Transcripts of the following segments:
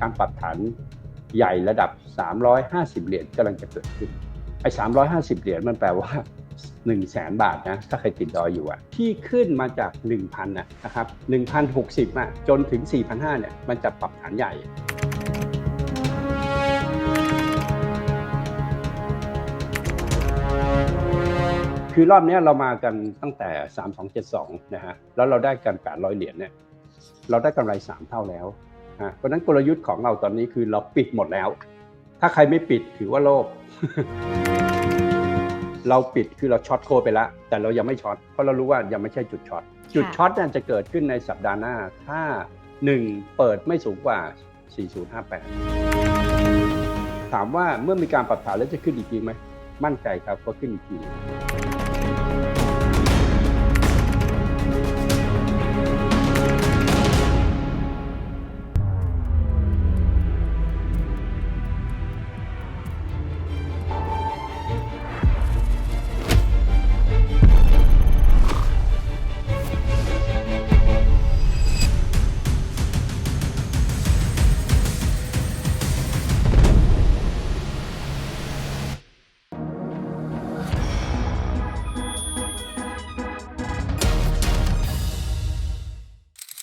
การปรับฐานใหญ่ระดับ 350 เหรียญกำลังจะเกิดขึ้นไอ้350 เหรียญมันแปลว่า1 0 0 0 0แสนบาทนะถ้าใครติดดอยอยู่อะที่ขึ้นมาจาก 1,000นะครับ1,060อะจนถึง 4,500เนี่ยมันจะปรับฐานใหญ่คือรอบนี้เรามากันตั้งแต่ 3272 นะฮะ แล้วเราได้กัน 800 เหรียญเนี่ย เราได้กำไร 3 เท่าแล้ว เพราะฉะนั้นกลยุทธ์ของเราตอนนี้คือเราปิดหมดแล้ว ถ้าใครไม่ปิดถือว่าโลภเราปิดคือเราช็อตโคไปแล้วแต่เรายังไม่ช็อตเพราะเรารู้ว่ายังไม่ใช่จุดช็อตจุดช็อตนั่นจะเกิดขึ้นในสัปดาห์หน้า ถ้า 1 เปิดไม่สูงกว่า 4058 ถามว่าเมื่อมีการปรับฐานแล้วจะขึ้นอีกทีไหม มั่นใจครับว่าขึ้นอีกที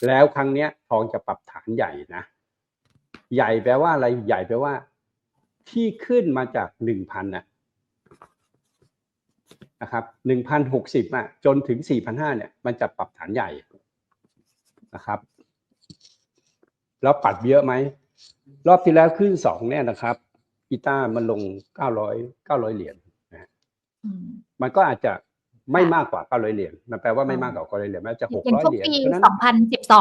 แล้วครั้งเนี้ยทองจะปรับฐานใหญ่นะ ใหญ่แปลว่าอะไรใหญ่แปลว่า ที่ขึ้นมาจากหนึ่งพันนะนะครับหนึ่งพันหกสิบอะจนถึงสี่พันห้าเนี่ย มันจะปรับฐานใหญ่นะครับ แล้วปัดเยอะไหม รอบที่แล้วขึ้นสองเนี่ยนะครับกีตาร์มันลงเก้าร้อยเก้าร้อยเหรียญนะอืมมันก็อาจจะ ไม่มากกว่าเก้าร้อยเหรียญมันแปลว่าไม่มากกว่าเก้าร้อยเหรียญมันอาจจะหกอย่างร้อยช่วงเหรียญปีเพราะฉะนั้น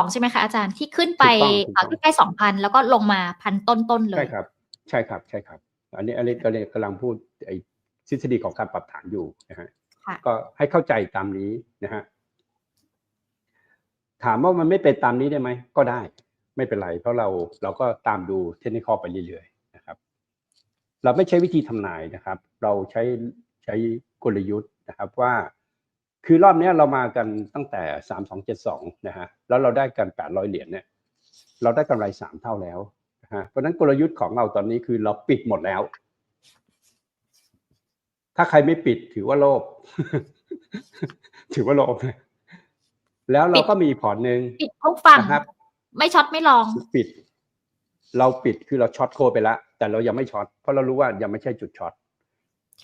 2012ใช่ไหมคะอาจารย์ที่ขึ้นไปถูกต้องถูกต้องเอ่อใกล้ๆ2,000แล้วก็ลงมาพันต้นๆเลใช่ยครับ ใช่ครับใช่ครับ อันนี้อันนี้ก็เลยกำลังพูดไอ้ทฤษฎีของการปรับฐานอยู่นะฮะค่ะก็ให้เข้าใจตามนี้นะฮะถามว่ามันไม่เป็นตามนี้ได้ไหมก็ได้ ไม่เป็นไร เพราะเราเราก็ตามดูเทคนิคไปเรื่อยๆนะครับ เราไม่ใช้วิธีทำนายนะครับ เราใช้ใช้กลยุทธ์นะครับว่า คือรอบนี้เรามากันตั้งแต่ 3272 นะฮะ แล้วเราได้กัน 800 เหรียญเนี่ย เราได้กำไร 3 เท่าแล้วนะฮะ เพราะฉะนั้นกลยุทธ์ของเราตอนนี้คือเราปิดหมดแล้ว ถ้าใครไม่ปิดถือว่าโลภ ถือว่าโลภ แล้วเราก็มีพอร์ตหนึ่งปิดทุกฝั่งนะครับ ไม่ช็อตไม่ลอง ปิด เราปิดคือเราช็อตโคไปแล้ว แต่เรายังไม่ช็อต เพราะเรารู้ว่ายังไม่ใช่จุดช็อต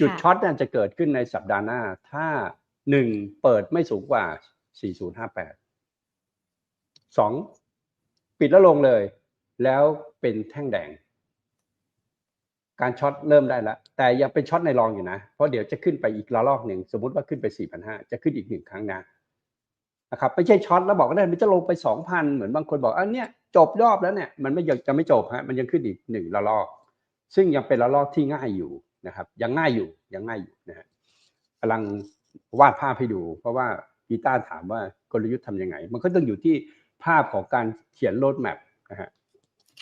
จุดช็อตนั่นจะเกิดขึ้นในสัปดาห์หน้า ถ้า หนึ่งเปิดไม่สูงกว่า 4058สองปิดแล้วลงเลย แล้วเป็นแท่งแดง การช็อตเริ่มได้แล้ว แต่ยังเป็นช็อตในรองอยู่นะ เพราะเดี๋ยวจะขึ้นไปอีกระลอกหนึ่ง สมมติว่าขึ้นไป 4,500 จะขึ้นอีกหนึ่งครั้งนะนะครับไม่ใช่ช็อตแล้วบอกว่าได้มันจะลงไปสองพันเหมือนบางคนบอกอันเนี้ยจบรอบแล้วเนี่ยมันไม่ยังจะไม่จบฮะมันยังขึ้นอีกหนึ่งระลอก ซึ่งยังเป็นระลอกที่ง่ายอยู่นะครับ ยังง่ายอยู่ยังง่ายอยู่นะฮะกำลัง วาดภาพให้ดู เพราะว่ากีตาร์ถามว่ากลยุทธ์ทำยังไง มันก็ต้องอยู่ที่ภาพของการเขียนโรดแมพนะฮะ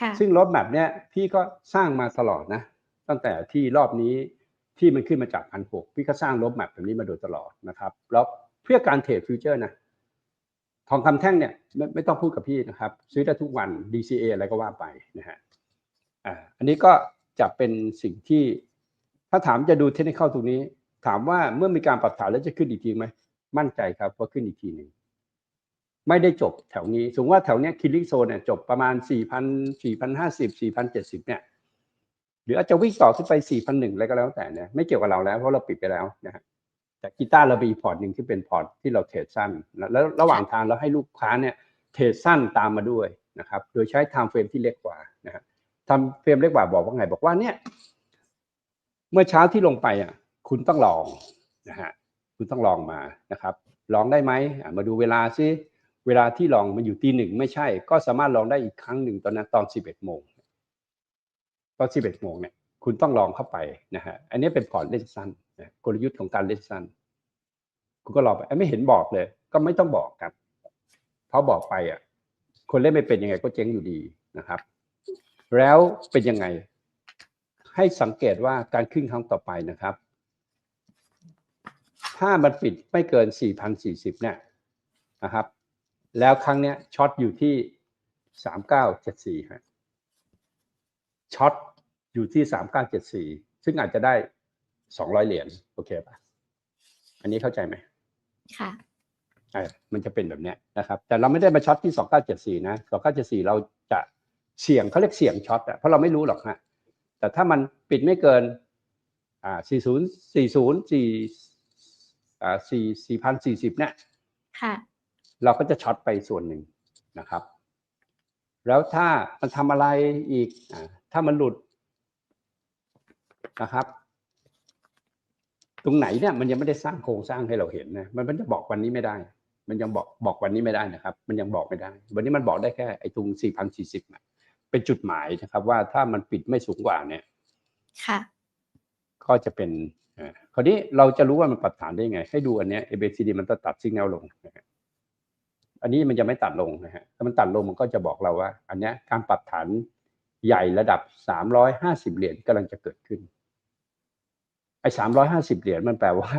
ค่ะซึ่งรถแมพเนี้ยพี่ก็สร้างมาตลอดนะ ตั้งแต่ที่รอบนี้ที่มันขึ้นมาจากพันหกพี่ก็สร้างรถแมพแบบนี้มาโดยตลอดนะครับแล้วเพื่อการเทรดฟิวเจอร์นะทองคำแท่งเนี่ยไม่ไม่ต้องพูดกับพี่นะครับ ซื้อได้ทุกวัน DCA อะไรก็ว่าไปนะฮะอ่าอันนี้ก็จะเป็นสิ่งที่ถ้าถามจะดูเทคนิคตรงนี้ ถามว่าเมื่อมีการปรับฐานแล้วจะขึ้นอีกทีไหมมั่นใจครับว่าขึ้นอีกทีหนึ่งไม่ได้จบแถวนี้ สมมติว่าแถวเนี้ยคิลลิ่งโซนเนี่ยจบประมาณ 4,000 4,050 4,070 เนี่ย หรืออาจจะวิ่งต่อขึ้นไป 4,001อะไรก็แล้วแต่เนี่ยไม่เกี่ยวกับเราแล้วเพราะเราปิดไปแล้วนะฮะแต่กีตาร์เรามีพอร์ตหนึ่งที่เป็นพอร์ตที่เราเทรดสั้น แล้วแล้วระหว่างทางเราให้ลูกค้าเนี่ยเทรดสั้นตามมาด้วยนะครับ โดยใช้ไทม์เฟรมที่เล็กกว่านะฮะทำเฟรมเล็กกว่าบอกว่าไงบอกว่าเนี่ย เมื่อเช้าที่ลงไปอะ คุณต้องลองนะฮะคุณต้องลองมานะครับ ลองได้ไหมมาดูเวลาซิเวลาที่ลองมันอยู่ตีหนึ่งไม่ใช่ ก็สามารถลองได้อีกครั้งหนึ่งตอนนั้นตอนสิบเอ็ดโมงตอนสิบเอ็ดโมงเนี่ยคุณต้องลองเข้าไปนะฮะอันนี้เป็นพอร์ตเล่นสั้นนะกลยุทธ์ของการเล่นสั้น คุณก็ลองไปไม่เห็นบอกเลย ก็ไม่ต้องบอกครับเพราะบอกไปอะคนเล่นไม่เป็นยังไงก็เจ๊งอยู่ดีนะครับ แล้วเป็นยังไง ให้สังเกตว่าการขึ้นครั้งต่อไปนะครับ ถ้ามันปิดไม่เกิน 4,040เนี่ยนะครับ แล้วครั้งเนี้ยช็อตอยู่ที่ 3974ฮะช็อตอยู่ที่สามเก้าเจ็ดสี่ซึ่งอาจจะได้สองร้อยเหรียญโอเคปะอันนี้เข้าใจไหมค่ะเออมันจะเป็นแบบเนี้ยนะครับ แต่เราไม่ได้มาช็อตที่สองเก้าเจ็ดสี่นะสองเก้าเจ็ดสี่เราจะเสี่ยงเขาเรียกเสี่ยงช็อตอะเพราะเราไม่รู้หรอกฮะแต่ถ้ามันปิดไม่เกินอ่าสี่ศูนย์ สี่ศูนย์สี่อ่าสี่สี่พันสี่สิบเนี่ยค่ะเราก็จะช็อตไปส่วนหนึ่งนะครับ แล้วถ้ามันทำอะไรอีกอาถ้ามันหลุดนะครับ ตรงไหนเนี่ยมันยังไม่ได้สร้างโครงสร้างให้เราเห็นนะมันมันจะบอกวันนี้ไม่ได้ มันยังบอกบอกวันนี้ไม่ได้นะครับ มันยังบอกไม่ได้ วันนี้มันบอกได้แค่ไอ้ตรง4,040นะเป็นจุดหมายนะครับ ว่าถ้ามันปิดไม่สูงกว่าเนี่ย ค่ะ ก็จะเป็นอ่า คราวนี้เราจะรู้ว่ามันปรับฐานได้ยังไง ให้ดูอันเนี้ย ABCD มันจะตัดสัญญาณลงนะอันนี้มันจะไม่ตัดลงนะฮะถ้ามันตัดลงมันก็จะบอกเราว่า อันเนี้ยการปรับฐานใหญ่ระดับ 350 เหรียญกำลังจะเกิดขึ้น ไอ้350 เหรียญมันแปลว่า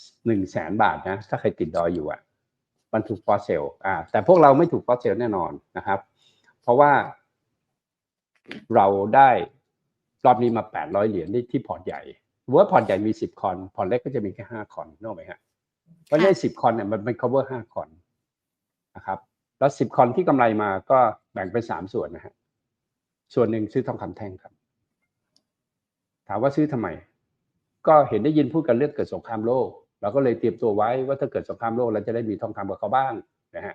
1แสนบาทนะ ถ้าใครติดดอยอยู่อะ มันถูกฟอสเซลอ่า แต่พวกเราไม่ถูกฟอสเซลแน่นอนนะครับ เพราะว่าเราได้รอบนี้มา 800 เหรียญที่พอร์ตใหญ่ มมุติว่าพอร์ตใหญ่มี10คอนพอร์ตเล็กก็จะมีแค่5คอนนึกออกไหมฮะเพราะฉะนั้น10คอนเนี่ยมันเป็น cover 5คอนนะครับ แล้ว10คอนที่กำไรมาก็แบ่งเป็น3ส่วนนะฮะ ส่วนหนึ่งซื้อทองคำแท่งครับ ถามว่าซื้อทำไม ก็เห็นได้ยินพูดกันเรื่องเกิดสงครามโลก เราก็เลยเตรียมตัวไว้ว่าถ้าเกิดสงครามโลกเราจะได้มีทองคำกับเขาบ้างนะฮะ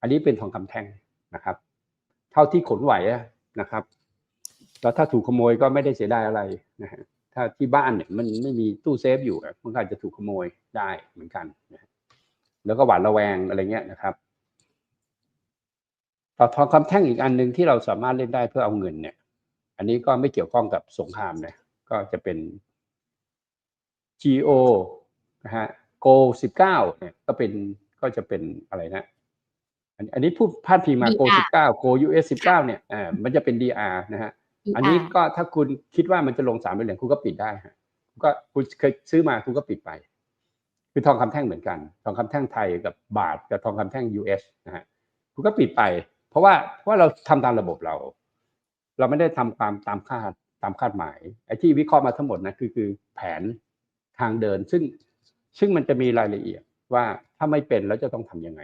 อันนี้เป็นทองคำแท่งนะครับ เท่าที่ขนไหวอะนะครับ แล้วถ้าถูกขโมยก็ไม่ได้เสียดายอะไรนะฮะ ถ้าที่บ้านเนี่ยมันไม่มีตู้เซฟอยู่อะมันก็อาจจะถูกขโมยได้เหมือนกันนะฮะแล้วก็หวาดระแวงอะไรเงี้ยนะครับต่อทองคำแท่งอีกอันหนึ่งที่เราสามารถเล่นได้เพื่อเอาเงินเนี่ย อันนี้ก็ไม่เกี่ยวข้องกับสงครามนะก็จะเป็น GO นะฮะ Go 19เนี่ยก็เป็นก็จะเป็นอะไรนะอันอันนี้พูดพาดพิงมา Go DR 19 Go US 19เนี่ยอ่ามันจะเป็น DR นะฮะ อันนี้ก็ถ้าคุณคิดว่ามันจะลงสามเหรียญคุณก็ปิดได้ฮะคุณก็คุณเคยซื้อมาคุณก็ปิดไป คือทองคำแท่งเหมือนกัน ทองคำแท่งไทยกับบาทกับทองคำแท่ง US นะฮะคุณก็ปิดไป เพราะว่าเพราะว่าเราทำตามระบบเรา เราไม่ได้ทำความตามคาดตามคาดหมายไอ้ที่วิเคราะห์มาทั้งหมดนะคือคือแผนทางเดิน ซึ่งซึ่งมันจะมีรายละเอียดว่าถ้าไม่เป็นแล้วจะต้องทำยังไง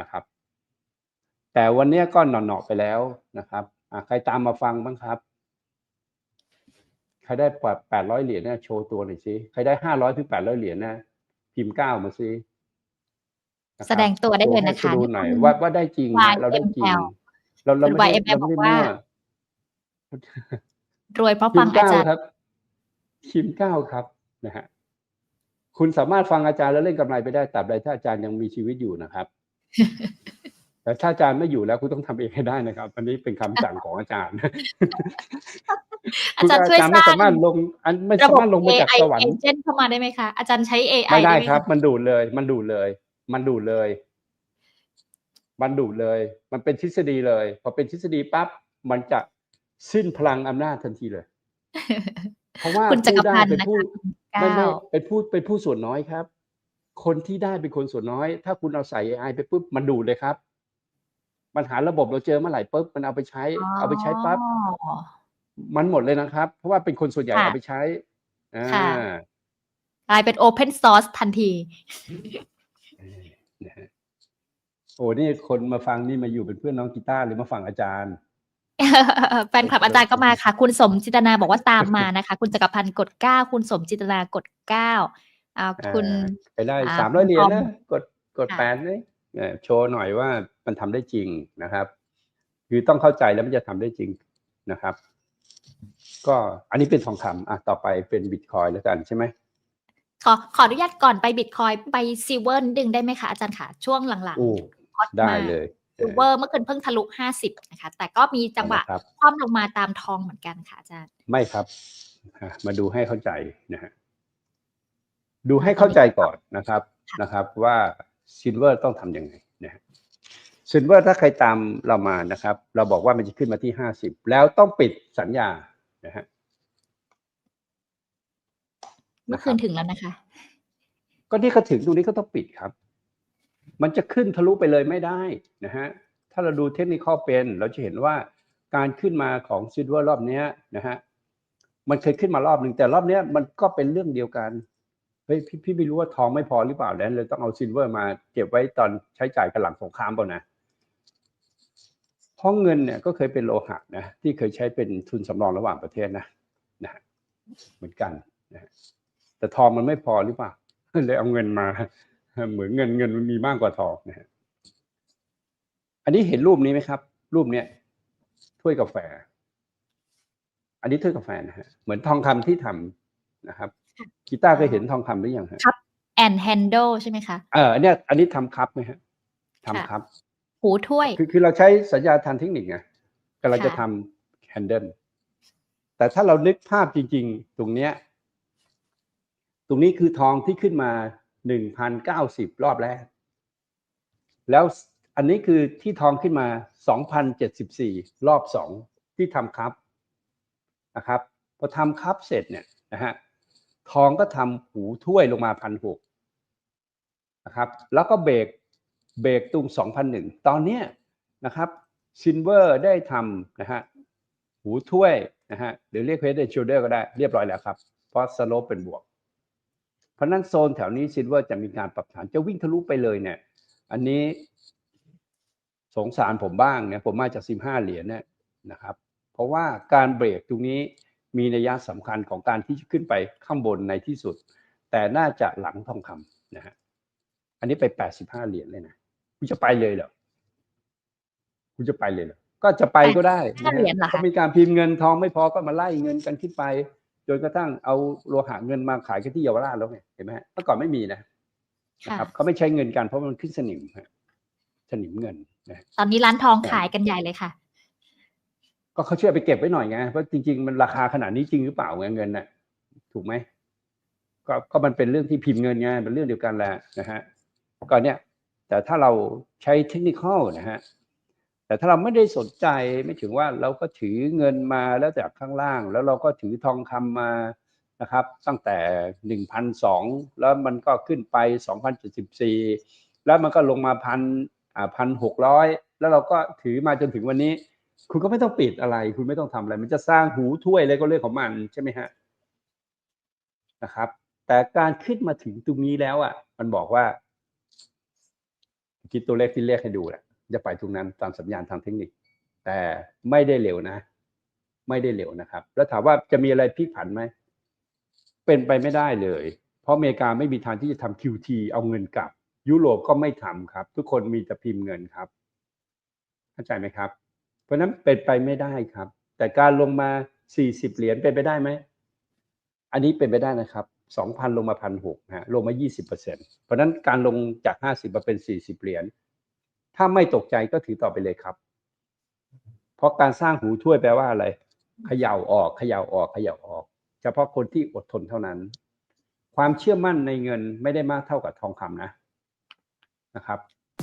นะครับ แต่วันเนี้ยก็หนอๆไปแล้วนะครับอะ ใครตามมาฟังบ้างครับ ใครได้กว่าแปดร้อยเหรียญเนี่ยโชว์ตัวหน่อยสิใครได้ห้าร้อยถึงแปดร้อยเหรียญนะพิมพ์เก้ามาสินะครับแสดงตัวได้เลยนะคะโชว์ให้ดูหน่อยว่าว่าได้จริงนะเราได้จริง YML เราเราไม่ได้คุณ YML เราไม่ได้บอกว่ามั่วรวยเพราะพิฟัมงพ์อาเก้าจารย์ครับพิมพ์เก้าครับนะฮะคุณสามารถฟังอาจารย์แล้วเล่นกำไรไปได้ตราบใดถ้าอาจารย์ยังมีชีวิตอยู่นะครับ แต่ถ้าอาจารย์ไม่อยู่แล้วคุณต้องทำเองให้ได้นะครับอันนี้เป็นคำสั่งของอาจารย์ อาจารย์ช่วยคุณสไม่ร้างสามารถลงอันไม่ระสาบบมารถลงมาจาก AI สวรรค์ agent เข้ามาได้ไหมคะอาจารย์ใช้ AI ไม่ได้หครับคะมันดูดเลย มันดูดเลย มันดูดเลย มันดูดเลย มันเป็นทฤษฎีเลยพอเป็นทฤษฎีปั๊บมันจะสิ้นพลังอำนาจทันทีเลย เพราะว่าคุณจักรผู้ได้พันธ์เป็นนะคะผู้เก้าไม่ไม่เป็นผู้เป็นผู้ส่วนน้อยครับ คนที่ได้เป็นคนส่วนน้อย ถ้าคุณเอาใส่ AI ไปปุ๊บมันดูดเลยครับ มันหาระบบเราเจอเมื่อไหร่ปุ๊บมันเอาไปใช้ เอาไปใช้ปั๊บอ๋อมันหมดเลยนะครับ เพราะว่าเป็นคนส่วนใหญ่ค่ะเอาไปใช้อ่าค่ะกลายเป็น Open Source ทันทีนะฮะโอ้นี่คนมาฟังนี่มาอยู่เป็นเพื่อนน้องกีตาร์หรือมาฟังอาจารย์แฟนคลับอาจารย์ก็มาค่ะ คุณสมจิตนาบอกว่าตามมานะคะ คุณจักรพันธ์กดเก้าคุณสมจิตนากดเก้าอ่าคุณไปได้อ่าสามร้อยคุณเหรียญทอมนะกดกดค่ะแปดเลยเอ่อโชว์หน่อยว่า มันทำได้จริงนะครับ คือต้องเข้าใจแล้วมันจะทำได้จริงนะครับ ก็อันนี้เป็นทองคำอะต่อไปเป็นบิตคอยแล้วกันใช่ไหมขอขออนุญาตก่อนไปบิตคอยไปซิลเวอร์ดึงได้ไหมคะอาจารย์ค่ะ ช่วงหลังโอ้ๆฮอตได้มากเลยซิลเวอร์เมื่อคืนเพิ่งทะลุห้าสิบนะคะ แต่ก็มีจังหวะนะครับคว่ำลงมาตามทองเหมือนกันค่ะอาจารย์ ไม่ครับอะมาดูให้เข้าใจนะฮะดูให้เข้าใจก่อนนะครับนะครับว่าซิลเวอร์ต้องทำยังไง นะฮะซิลเวอร์ถ้าใครตามเรามานะครับ เราบอกว่ามันจะขึ้นมาที่ห้าสิบแล้วต้องปิดสัญญานะฮะเมื่อคืนถึงแล้วนะคะ ก็ที่เขาถึงตรงนี้ก็ต้องปิดครับ มันจะขึ้นทะลุไปเลยไม่ได้นะฮะถ้าเราดูเทคนิคเป็น เราจะเห็นว่าการขึ้นมาของซิลเวอร์รอบเนี้ยนะฮะมันเคยขึ้นมารอบหนึ่งแต่รอบเนี้ยมันก็เป็นเรื่องเดียวกันเฮ้ยพี่พี่ไม่รู้ว่าทองไม่พอหรือเปล่าแล้วเลยต้องเอาซิลเวอร์มาเก็บไว้ตอนใช้จ่ายกันหลังสงครามเปล่านะ เพราะเงินเนี่ยก็เคยเป็นโลหะนะที่เคยใช้เป็นทุนสำรองระหว่างประเทศนะนะฮะเหมือนกันนะฮะแต่ทองมันไม่พอหรือเปล่าเลยเอาเงินมาเหมือนเงินเงินมันมีมากกว่าทองนะฮะอันนี้เห็นรูปนี้ไหมครับ รูปเนี้ยถ้วยกาแฟ อันนี้ถ้วยกาแฟนะฮะเหมือนทองคำที่ทำนะครับกีตาร์เคยเห็นทองคำหรือยังฮะ and handle ใช่ไหมคะเอออันเนี้ยอันนี้ทำครับไหมฮะทำครับ หูถ้วย คือคือเราใช้สัญญาทางเทคนิคไงกำลังจะค่ะทำแฮนเดิลแต่ถ้าเรานึกภาพจริง ๆ ตรงเนี้ย ตรงนี้คือทองที่ขึ้นมาหนึ่งพันเก้าสิบรอบแรก แล้วอันนี้คือที่ทองขึ้นมาสองพันเจ็ดสิบสี่รอบสองที่ทำครับนะครับพอทำครับเสร็จเนี่ยนะฮะทองก็ทำหูถ้วยลงมาพันหกนะครับ แล้วก็เบรก เบรกตุงสองพันหนึ่งตอนเนี้นะครับซินเวอร์ได้ทำนะฮะหูถ้วยนะฮะหรือเรียกเพ d เด s ช o เดอร์ก็ได้เรียบร้อยแล้วครับ เพราะสโลปเป็นบวก เพราะนั้นโซนแถวนี้ซินเวอร์จะมีการปรับฐานจะวิ่งทะลุไปเลยเนี่ย อันนี้สงสารผมบ้างเนี่ยผมมาจากสิบห้าเหรียญเนี่ยนะครับ เพราะว่าการเบรกตรงนี้มีนัยยะสำคัญของการที่จะขึ้นไปข้างบนในที่สุด แต่น่าจะหลังทองคำนะฮะอันนี้ไปแปดสิบห้าเหรียญเลยนะ คุณจะไปเลยเหรอคุณจะไปเลยเหรอก็จะไปก็ได้นะห้าเหรียญเหรอคะก็มีการพิมพ์เงินทองไม่พอก็มาไล่เงินกันขึ้นไปจนกระทั่งเอาโลหะเงินมาขายกันที่เยาวราชแล้วไงเห็นไหมฮะเมื่อก่อนไม่มีนะค่ะนะครับเขาไม่ใช้เงินกันเพราะมันขึ้นสนิมฮะสนิมเงินนะตอนนี้ร้านทองขายกันใหญ่เลยค่ะ ก็เขาช่วยไปเก็บไว้หน่อยไงเพราะจริง ๆ มันราคาขนาดนี้จริงหรือเปล่าเงินเงินน่ะ ถูกไหมก็ก็มันเป็นเรื่องที่พิมพ์เงินไงเป็นเรื่องเดียวกันแหละนะฮะก็เนี่ย แต่ถ้าเราใช้เทคนิคนะฮะแต่ถ้าเราไม่ได้สนใจไม่ถึงว่าเราก็ถือเงินมาแล้วจากข้างล่าง แล้วเราก็ถือทองคำมานะครับ ตั้งแต่หนึ่งพันสองแล้วมันก็ขึ้นไปสองพันเจ็ดสิบสี่แล้วมันก็ลงมาพันอ่าพันหกร้อยแล้วเราก็ถือมาจนถึงวันนี้ คุณก็ไม่ต้องปิดอะไร คุณไม่ต้องทำอะไร มันจะสร้างหูถ้วยอะไรก็เรื่องของมันใช่ไหมฮะนะครับ แต่การขึ้นมาถึงตรงนี้แล้วอะมันบอกว่า คิดตัวเลขที่เรียกให้ดูแหละจะไปตรงนั้นตามสัญญาณทางเทคนิค แต่ไม่ได้เร็วนะ ไม่ได้เร็วนะครับ แล้วถามว่าจะมีอะไรพลิกผันไหม เป็นไปไม่ได้เลย เพราะอเมริกาไม่มีทางที่จะทำ QT เอาเงินกลับ ยุโรปก็ไม่ทำครับ ทุกคนมีแต่พิมพ์เงินครับเข้าใจไหมครับ เพราะฉะนั้นเป็นไปไม่ได้ครับ แต่การลงมา 40 เหรียญเป็นไปได้ไหมอันนี้เป็นไปได้นะครับ 2,000 ลงมาพันหกฮะลงมา 20%เพราะฉะนั้นการลงจาก 50 มาเป็น 40 เหรียญถ้าไม่ตกใจก็ถือต่อไปเลยครับ เพราะการสร้างหูถ้วยแปลว่าอะไรเขย่าออกเขย่าออกเขย่าออก เฉพาะคนที่อดทนเท่านั้น ความเชื่อมั่นในเงินไม่ได้มากเท่ากับทองคำนะนะครับ